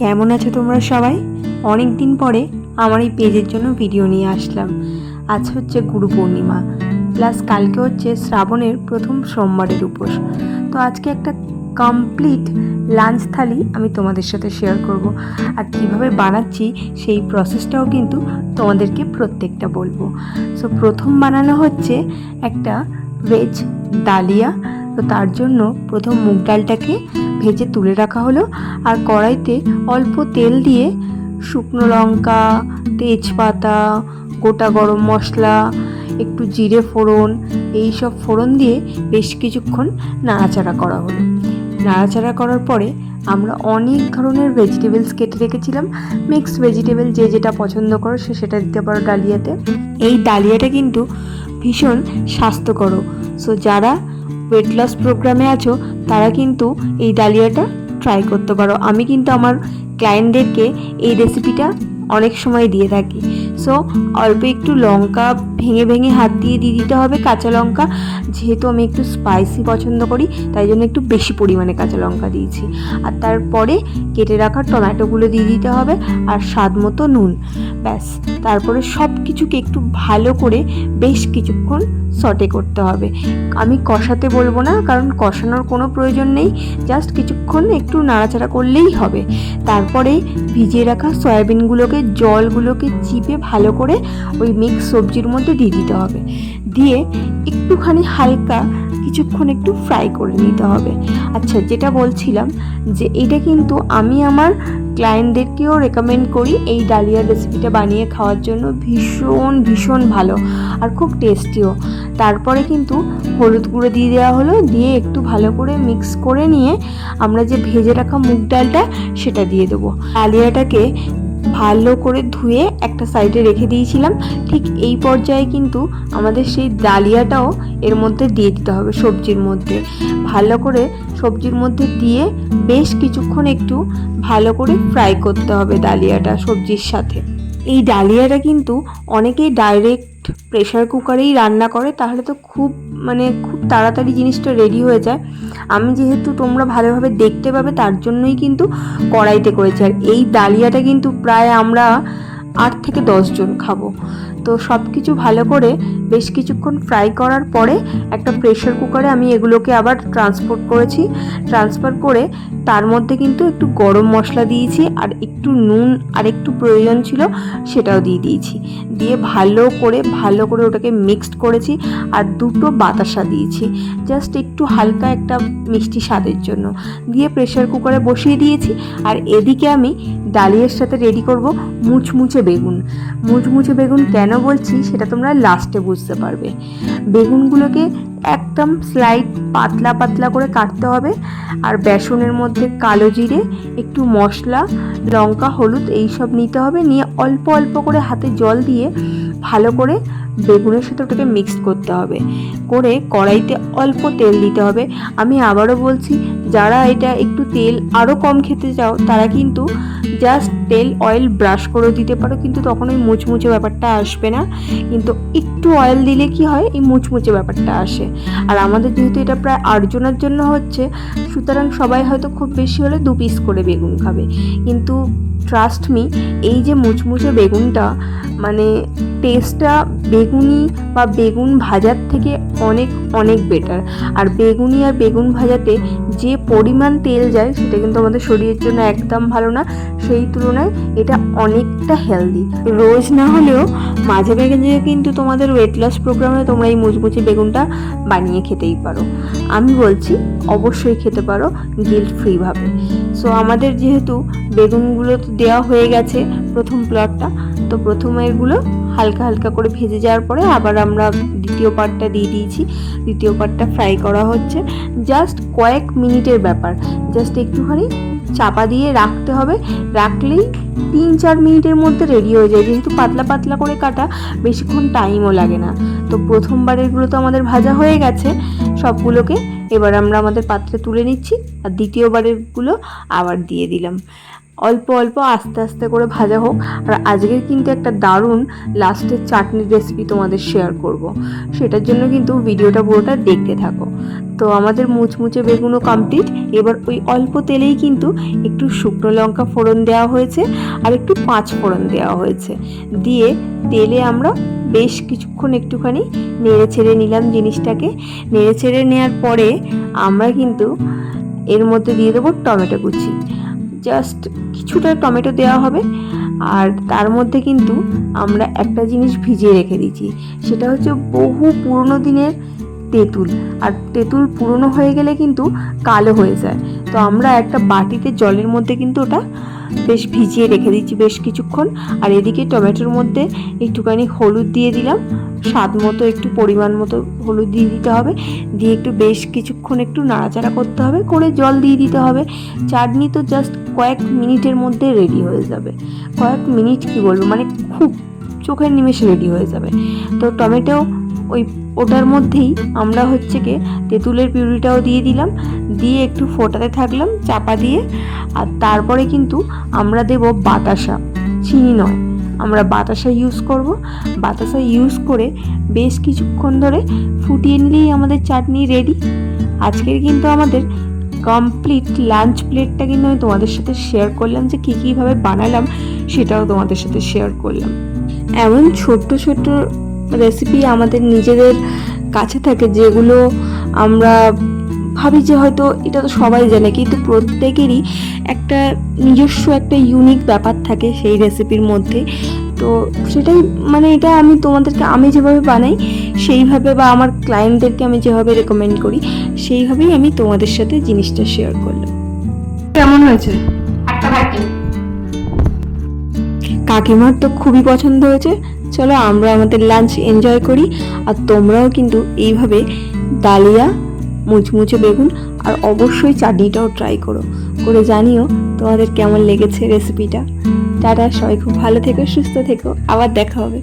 কেমন আছো তোমরা সবাই? অনেক দিন পরে আমার এই পেজের জন্য ভিডিও নিয়ে আসলাম। আজ হচ্ছে গুরু পূর্ণিমা, প্লাস কালকে হচ্ছে শ্রাবণের প্রথম সোমবারের উপোস। তো আজকে একটা কমপ্লিট লাঞ্চ থালি আমি তোমাদের সাথে শেয়ার করব। আর কীভাবে বানাচ্ছি সেই প্রসেসটাও কিন্তু তোমাদেরকে প্রত্যেকটা বলব। সো প্রথম বানানো হচ্ছে একটা ভেজ ডালিয়া তো তার জন্য প্রথম মুগ ডালটাকে ভেজে তুলে রাখা হলো আর কড়াইতে অল্প তেল দিয়ে শুকনো লঙ্কা, তেজপাতা, গোটা গরম মশলা, একটু জিরে ফোড়ন, এই সব ফোড়ন দিয়ে বেশ কিছুক্ষণ নাড়াচাড়া করা হলো। নাড়াচাড়া করার পরে আমরা অনেক ধরনের ভেজিটেবলস কেটে রেখেছিলাম। মিক্সড ভেজিটেবল যে যেটা পছন্দ করো, সে সেটা দিতে পারো ডালিয়াতে। এই ডালিয়াটা কিন্তু ভীষণ স্বাস্থ্যকর। সো যারা ওয়েট লস প্রোগ্রামে আছো, তারা কিন্তু এই ডালিয়াটা ট্রাই করতে পারো। আমি কিন্তু আমার ক্লায়েন্টদেরকে এই রেসিপিটা অনেক সময় দিয়ে থাকি। সো অল্প একটু লঙ্কা ভেঙে ভেঙে হাত দিয়ে দিয়ে দিতে হবে কাঁচা লঙ্কা। যেহেতু আমি একটু স্পাইসি পছন্দ করি, তাই জন্য একটু বেশি পরিমাণে কাঁচা লঙ্কা দিয়েছি। আর তারপরে কেটে রাখা টমেটোগুলো দিয়ে দিতে হবে আর স্বাদ মতো নুন। ব্যাস, তারপরে সব কিছুকে একটু ভালো করে বেশ কিছুক্ষণ সটে করতে হবে। আমি কষাতে বলব না, কারণ কষানোর কোনো প্রয়োজন নেই। জাস্ট কিছুক্ষণ একটু নাড়াচাড়া করলেই হবে। তারপরে ভিজিয়ে রাখা সয়াবিনগুলোকে, জলগুলোকে চিপে ভালো করে ওই মিক্স সবজির মধ্যে দিয়ে দিতে হবে। দিয়ে একটুখানি হালকা কিছুক্ষণ একটু ফ্রাই করে নিতে হবে। আচ্ছা যেটা বলছিলাম যে এটা কিন্তু আমি আমার ক্লায়েন্টদেরকেও রেকমেন্ড করি এই ডালিয়ার রেসিপিটা বানিয়ে খাওয়ার জন্য। ভীষণ ভীষণ ভালো আর খুব টেস্টিও তারপরে কিন্তু হলুদ গুঁড়ো দিয়ে দেওয়া হলো, দিয়ে একটু ভালো করে মিক্স করে নিয়ে আমরা যে ভেজে রাখা মুগ ডালটা সেটা দিয়ে দেবো। ডালিয়াটাকে ভালো করে ধুয়ে একটা সাইডে রেখে দিয়েছিলাম। ঠিক এই পর্যায়ে কিন্তু আমাদের সেই ডালিয়াটাও এর মধ্যে দিয়ে দিতে হবে সবজির মধ্যে। ভালো করে সবজির মধ্যে দিয়ে বেশ কিছুক্ষণ একটু ভালো করে ফ্রাই করতে হবে ডালিয়াটা সবজির সাথে। এই ডালিয়াটা কিন্তু অনেকেই ডাইরেক্ট প্রেশার কুকারেই রান্না করে, তাহলে তো খুব মানে খুব তাড়াতাড়ি জিনিসটা রেডি হয়ে যায়। আমি যেহেতু তোমরা ভালোভাবে দেখতে পাবে, তার জন্যই কিন্তু কড়াইতে করেছি। আর এই ডালিয়াটা কিন্তু প্রায় আমরা আট থেকে দশজন খাব। তো সব কিছু ভালো করে বেশ কিছুক্ষণ ফ্রাই করার পরে একটা প্রেশার কুকারে আমি এগুলোকে আবার ট্রান্সপোর্ট করেছি। ট্রান্সফার করে তার মধ্যে কিন্তু একটু গরম মশলা দিয়েছি আর একটু নুন আর একটু প্রয়োজন ছিল সেটাও দিয়ে দিয়েছি। দিয়ে ভালো করে ভালো করে ওটাকে মিক্সড করেছি আর দুটো বাতাসা দিয়েছি। জাস্ট একটু হালকা একটা মিষ্টি স্বাদের জন্য। দিয়ে প্রেশার কুকারে বসিয়ে দিয়েছি আর এদিকে আমি ডালিয়ার সাথে রেডি করব মুচমুচে বেগুন। মুচমুচে বেগুন কেন বলছি সেটা তোমরা লাস্টে বুঝতে পারবে। বেগুনগুলোকে একদম স্লাইড পাতলা পাতলা করে কাটতে হবে। আর বেসনের মধ্যে কালো জিরে, একটু মশলা, লঙ্কা, হলুদ এই সব নিতে হবে। নিয়ে অল্প অল্প করে হাতে জল দিয়ে ভালো করে বেগুনের সাথে ওটাকে মিক্সড করতে হবে। করে কড়াইতে অল্প তেল দিতে হবে। আমি আবারও বলছি, যারা এটা একটু তেল আরও কম খেতে চাও, তারা কিন্তু জাস্ট তেল অয়েল ব্রাশ করে দিতে পারো, কিন্তু তখন ওই মুচমুচে ব্যাপারটা আসবে না। কিন্তু একটু অয়েল দিলে কি হয়, এই মুচমুচে ব্যাপারটা আসে। আর আমাদের যেহেতু এটা প্রায় আটজনের জন্য হচ্ছে, সুতরাং সবাই হয়তো খুব বেশি হলে দু পিস করে বেগুন খাবে। কিন্তু ট্রাস্ট মি এই যে মুচমুচে বেগুনটা মানে টেস্টটা বেগুনি বা বেগুন ভাজার থেকে অনেক অনেক বেটার আর বেগুনি আর বেগুন ভাজাতে যে পরিমাণ তেল যায়, সেটা কিন্তু আমাদের শরীরের জন্য একদম ভালো না। সেই তুলনায় এটা অনেকটা হেলদি রোজ না হলেও মাঝে মাঝে কিন্তু তোমাদের ওয়েট লস প্রোগ্রামে তোমরা এই মুচমুচে বেগুনটা বানিয়ে খেতেই পারো। আমি বলছি, অবশ্যই খেতে পারো গিল্ট ফ্রিভাবে সো আমাদের যেহেতু বেগুনগুলো তো দেওয়া হয়ে গেছে প্রথম প্লটটা তো প্রথমে এগুলো হালকা হালকা করে ভেজে যাওয়ার পরে আবার আমরা দ্বিতীয় পার্টটা দিয়ে দিয়েছি। দ্বিতীয় পার্টটা ফ্রাই করা হচ্ছে। জাস্ট কয়েক মিনিটের ব্যাপার। জাস্ট একটুখানি চাপা দিয়ে রাখতে হবে। রাখলেই তিন চার মিনিটের মধ্যে রেডি হয়ে যায়। যেহেতু পাতলা পাতলা করে কাটা, বেশিক্ষণ টাইমও লাগে না। তো প্রথমবারেরগুলো তো আমাদের ভাজা হয়ে গেছে। সবগুলোকে এবার আমরা আমাদের পাত্রে তুলে নিচ্ছি। আর দ্বিতীয়বারেরগুলো আবার দিয়ে দিলাম। অল্প অল্প আস্তে আস্তে করে ভাজা হোক। আর আজকের কিন্তু একটা দারুণ লাস্টের চাটনির রেসিপি তোমাদের শেয়ার করব। সেটার জন্য কিন্তু ভিডিওটা পুরোটা দেখতে থাকো। তো আমাদের মুচমুচে বেগুনও কমপ্লিট এবার ওই অল্প তেলেই কিন্তু একটু শুকনো লঙ্কা ফোড়ন দেওয়া হয়েছে আর একটু পাঁচ ফোড়ন দেওয়া হয়েছে। দিয়ে তেলে আমরা বেশ কিছুক্ষণ একটুখানি নেড়ে ছেড়ে নিলাম জিনিসটাকে। নেড়ে ছেড়ে নেওয়ার পরে আমরা কিন্তু এর মধ্যে দিয়ে দেবো টমেটো কুচি। জাস্ট কিছুটা টমেটো দেওয়া হবে। আর তার মধ্যে কিন্তু আমরা একটা জিনিস ভিজিয়ে রেখে দিচ্ছি সেটা হচ্ছে বহু পুরনো দিনের তেঁতুল। আর তেঁতুল পুরনো হয়ে গেলে কিন্তু কালো হয়ে যায়। তো আমরা একটা বাটিতে জলের মধ্যে কিন্তু ওটা বেশ ভিজিয়ে রেখে দিচ্ছি বেশ কিছুক্ষণ। আর এদিকে টমেটোর মধ্যে একটুখানি হলুদ দিয়ে দিলাম। স্বাদ মতো একটু পরিমাণ মতো হলুদ দিয়ে দিতে হবে। দিয়ে একটু বেশ কিছুক্ষণ একটু নাড়াচাড়া করতে হবে। করে জল দিয়ে দিতে হবে। চাটনি তো জাস্ট কয়েক মিনিটের মধ্যে রেডি হয়ে যাবে। কয়েক মিনিট কি বলব? মানে খুব চোখের নিমেষে রেডি হয়ে যাবে। তো টমেটো ওই ওটার মধ্যেই আমরা হচ্ছে কি তেঁতুলের পিউরিটাও দিয়ে দিলাম, দিয়ে একটু ফোটাতে থাকলাম চাপা দিয়ে, আর তারপরে কিন্তু আমরা দেব বাতাসা, চিনি নয়। আমরা বাতাসা ইউজ করব। বাতাসা ইউজ করে বেশ কিছুক্ষণ ধরে ফুটিয়ে নিলেই আমাদের চাটনি রেডি আজকের কিন্তু আমাদের কমপ্লিট লাঞ্চ প্লেটটা কিন্তু আমি তোমাদের সাথে শেয়ার করলাম যে কী কীভাবে বানালাম, সেটাও তোমাদের সাথে শেয়ার করলাম। এমন ছোট্ট ছোট্ট রেসিপি আমাদের নিজেদের কাছে থাকে যেগুলো আমরা ভাবি যে হয়তো এটা তো সবাই জানে কিন্তু প্রত্যেকেরই একটা নিজস্ব একটা ইউনিক ব্যাপার থাকে সেই রেসিপির মধ্যে। তো সেটাই মানে এটা আমি তোমাদেরকে আমি যেভাবে বানাই সেইভাবে বা আমার ক্লায়েন্টদেরকে আমি যেভাবে রেকমেন্ড করি সেইভাবেই আমি তোমাদের সাথে জিনিসটা শেয়ার করলাম। কেমন হয়েছে? কাকিমার তো খুবই পছন্দ হয়েছে চলো আমরা আমাদের লাঞ্চ এনজয় করি, আর তোমরাও কিন্তু এইভাবে ডালিয়া, মুচমুচে বেগুন, আর অবশ্যই চাটনিটাও ট্রাই করো। করে জানিও তোমাদের কেমন লেগেছে রেসিপিটা টাটা, সবাই খুব ভালো থেকো, সুস্থ থেকো, আবার দেখা হবে।